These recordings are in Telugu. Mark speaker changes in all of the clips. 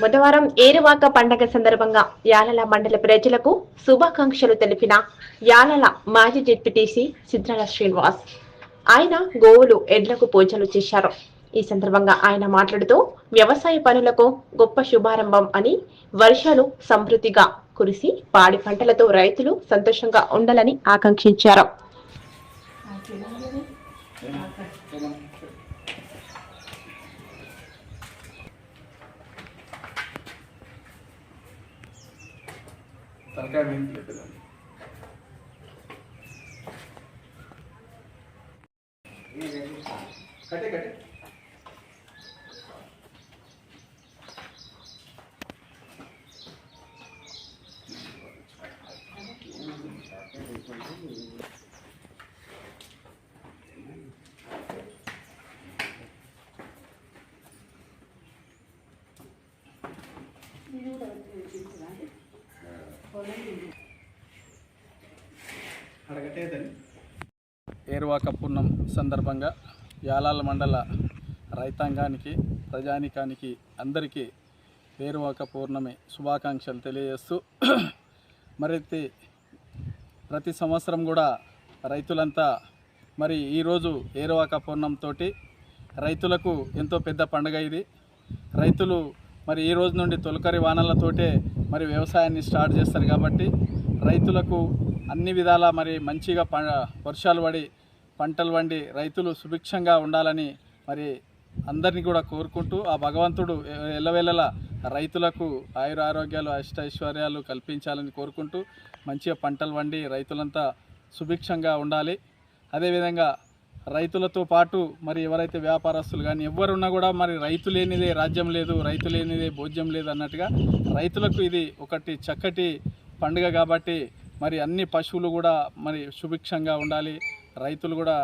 Speaker 1: బుధవారం ఏరువాక పండగ సందర్భంగా యాలల మండల ప్రజలకు శుభాకాంక్షలు తెలిపిన యాలల మాజీ డిప్యూటీసీ సిద్రాల శ్రీనివాస్. ఆయన గోవులు ఎడ్లకు పూజలు చేశారు. ఈ సందర్భంగా ఆయన మాట్లాడుతూ వ్యవసాయ పనులకు గొప్ప శుభారంభం అని వర్షాలు సమృద్ధిగా కురిసి పాడి పంటలతో రైతులు సంతోషంగా ఉండాలని ఆకాంక్షించారు.
Speaker 2: తలకాయ మీద పెట్టదండి కట్టే కట్టే Thank you.
Speaker 3: ఏరువాక పూర్ణం సందర్భంగా యాలాల మండల రైతాంగానికి ప్రజానికానికి అందరికీ ఏరువాక పూర్ణమి శుభాకాంక్షలు తెలియజేస్తూ మరైతే ప్రతి సంవత్సరం కూడా రైతులంతా మరి ఈరోజు ఏరువాక పూర్ణంతో రైతులకు ఎంతో పెద్ద పండుగ ఇది. రైతులు మరి ఈ రోజు నుండి తొలకరి వానలతోటే మరి వ్యవసాయాన్ని స్టార్ట్ చేస్తారు కాబట్టి రైతులకు అన్ని విధాలా మరి మంచిగా ప వర్షాలు పడి పంటలు వండి రైతులు సుభిక్షంగా ఉండాలని మరి అందరినీ కూడా కోరుకుంటూ ఆ భగవంతుడు ఎల్లవేళలా రైతులకు ఆయుర ఆరోగ్యాలు అష్టైశ్వర్యాలు కల్పించాలని కోరుకుంటూ మంచిగా పంటలు వండి రైతులంతా సుభిక్షంగా ఉండాలి. అదేవిధంగా రైతులతో పాటు మరి ఎవరైతే వ్యాపారస్తులు కానీ ఎవరున్నా కూడా మరి రైతు లేనిదే రాజ్యం లేదు రైతు లేనిదే భోజ్యం లేదు అన్నట్టుగా రైతులకు ఇది ఒకటి చక్కటి పండుగ కాబట్టి మరి అన్ని పశువులు కూడా మరి సుభిక్షంగా ఉండాలి. రైతులు కూడా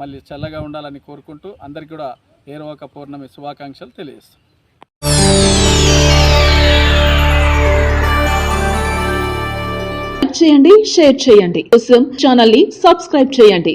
Speaker 3: మళ్ళీ చల్లగా ఉండాలని కోరుకుంటూ అందరికీ కూడా ఏరవక పౌర్ణమి శుభాకాంక్షలు తెలియజేస్తాం.
Speaker 4: చేయండి షేర్ చేయండి. కోసం ఛానల్ని సబ్స్క్రైబ్ చేయండి.